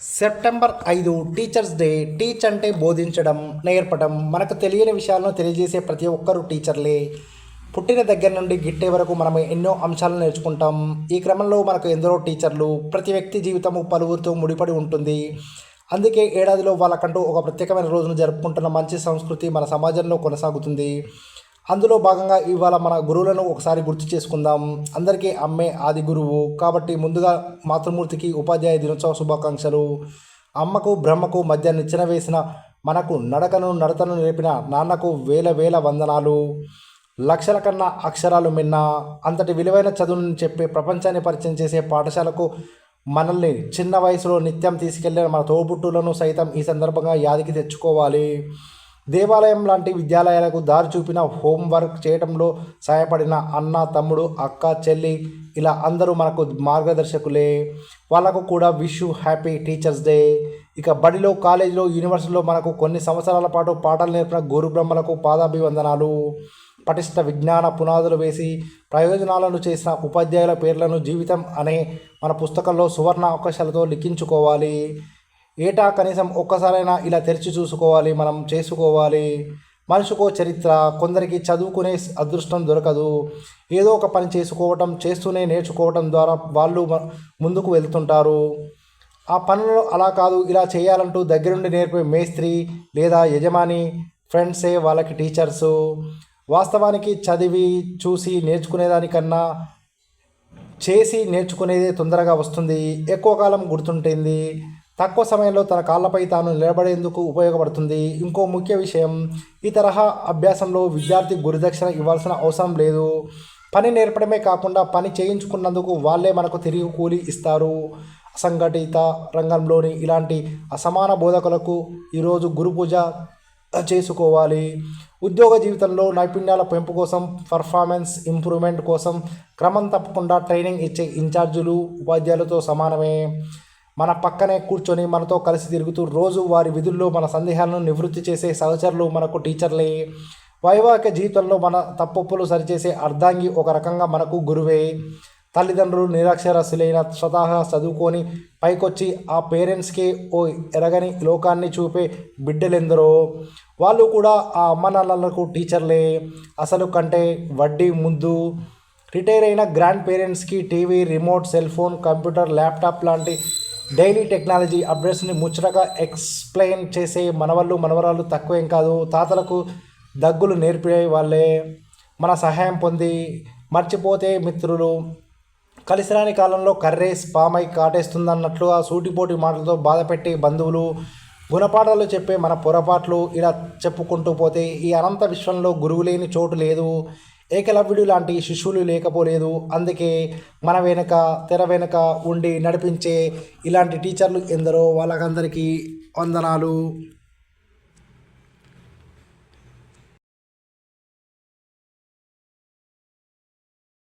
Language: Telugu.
సెప్టెంబర్ ఐదు టీచర్స్ డే టీచ్ అంటే బోధించడం నేర్పడం. మనకు తెలియని విషయాలను తెలియజేసే ప్రతి ఒక్కరూ టీచర్లే. పుట్టిన దగ్గర నుండి గిట్టే వరకు మనం ఎన్నో అంశాలను నేర్చుకుంటాం. ఈ క్రమంలో మనకు ఎందరో టీచర్లు ప్రతి వ్యక్తి జీవితము పలువురితో ముడిపడి ఉంటుంది. అందుకే ఏడాదిలో వాళ్ళకంటూ ఒక ప్రత్యేకమైన రోజును జరుపుకుంటున్న మంచి సంస్కృతి మన సమాజంలో కొనసాగుతుంది. అందులో భాగంగా ఇవాళ మన గురువులను ఒకసారి గుర్తు చేసుకుందాం. అందరికీ అమ్మే ఆది గురువు. కాబట్టి ముందుగా మాతృమూర్తికి ఉపాధ్యాయ దినోత్సవ శుభాకాంక్షలు. అమ్మకు బ్రహ్మకు మధ్య నిచ్చెన వేసిన మనకు నడకను నడతను నేర్పిన నాన్నకు వేల వేల వందనాలు. లక్షల కన్నా అక్షరాలు మిన్న. అంతటి విలువైన చదువును చెప్పే ప్రపంచాన్ని పరిచయం చేసే పాఠశాలకు మనల్ని చిన్న వయసులో నిత్యం తీసుకెళ్ళిన మన తోబుట్టులను సైతం ఈ సందర్భంగా యాదికి తెచ్చుకోవాలి. దేవాలయం లాంటి విద్యాలయాలకు దారి చూపిన హోంవర్క్ చేయడంలో సహాయపడిన అన్న తమ్ముడు అక్క చెల్లి ఇలా అందరూ మనకు మార్గదర్శకులే. వాళ్ళకు కూడా విష్ హ్యాపీ టీచర్స్ డే. ఇక బడిలో కాలేజీలో యూనివర్సిటీలో మనకు కొన్ని సంవత్సరాల పాటు పాఠాలు నేర్పిన గురు బ్రహ్మలకు పాదాభివందనాలు. పటిష్ట విజ్ఞాన పునాదులు వేసి ప్రయోజనాలను చేసిన ఉపాధ్యాయుల పేర్లను జీవితం అనే మన పుస్తకంలో సువర్ణ అవకాశాలతో లిఖించుకోవాలి. ఏటా కనీసం ఒక్కసారైనా ఇలా తెరిచి చూసుకోవాలి మనం చేసుకోవాలి. మనిషికో చరిత్ర కొందరికి చదువుకునే అదృష్టం దొరకదు. ఏదో ఒక పని చేసుకోవటం చేస్తూనే నేర్చుకోవటం ద్వారా వాళ్ళు ముందుకు వెళ్తుంటారు. ఆ పనులు అలా కాదు ఇలా చేయాలంటూ దగ్గరుండి నేర్పే మేస్త్రి లేదా యజమాని ఫ్రెండ్సే వాళ్ళకి టీచర్సు. వాస్తవానికి చదివి చూసి నేర్చుకునేదానికన్నా చేసి నేర్చుకునేదే తొందరగా వస్తుంది. ఎక్కువ కాలం గుర్తుంటుంది. తక్కువ సమయంలో తన కాళ్ళపై తాను నిలబడేందుకు ఉపయోగపడుతుంది. ఇంకో ముఖ్య విషయం ఈ తరహా అభ్యాసంలో విద్యార్థి గురుదక్షిణ ఇవ్వాల్సిన అవసరం లేదు. పని నేర్పడమే కాకుండా పని చేయించుకున్నందుకు వాళ్ళే మనకు తిరిగి కూలి ఇస్తారు. అసంఘటిత రంగంలోని ఇలాంటి అసమాన బోధకులకు ఈరోజు గురు పూజ చేసుకోవాలి. ఉద్యోగ జీవితంలో నైపుణ్యాల పెంపు కోసం పర్ఫార్మెన్స్ ఇంప్రూవ్మెంట్ కోసం క్రమం తప్పకుండా ట్రైనింగ్ ఇచ్చే ఇన్ఛార్జీలు ఉపాధ్యాయులతో సమానమే. మన పక్కనే కూర్చొని మనతో కలిసి తిరుగుతూ రోజు వారి విధుల్లో మన సందేహాలను నివృత్తి చేసే సహచరులు మనకు టీచర్లే. వైవాహిక జీవితంలో మన తప్పొప్పులు సరిచేసే అర్ధాంగి ఒక రకంగా మనకు గురువే. తల్లిదండ్రులు నిరాక్షరస్యులైన స్వతహా చదువుకొని పైకొచ్చి ఆ పేరెంట్స్కి ఓ ఎరగని లోకాన్ని చూపే బిడ్డలెందరో. వాళ్ళు కూడా ఆ అమ్మ నాన్నలకు టీచర్లే. అసలు కంటే వడ్డీ ముందు. రిటైర్ అయిన గ్రాండ్ పేరెంట్స్కి TV remote cell phone computer laptop లాంటి డైలీ టెక్నాలజీ అప్డేట్స్ని ముచ్చటగా ఎక్స్ప్లెయిన్ చేసే మనవళ్ళు మనవరాలు తక్కువేం కాదు. తాతలకు దగ్గులు నేర్పే వాళ్ళే. మన సహాయం పొంది మర్చిపోతే మిత్రులు. కలిసిరాని కాలంలో కర్రేస్ పామై కాటేస్తుందన్నట్లుగా సూటిపోటి మాటలతో బాధపెట్టే బంధువులు. గుణపాఠాలు చెప్పే మన పొరపాట్లు ఇలా చెప్పుకుంటూ పోతే ఈ అనంత విశ్వంలో గురువు లేని చోటు లేదు. ఏకలవ్యుడు లాంటి శిష్యులు లేకపోలేదు. అందుకే మన వెనుక తెర వెనుక ఉండి నడిపించే ఇలాంటి టీచర్లు ఎందరో. వాళ్ళకందరికీ వందనాలు.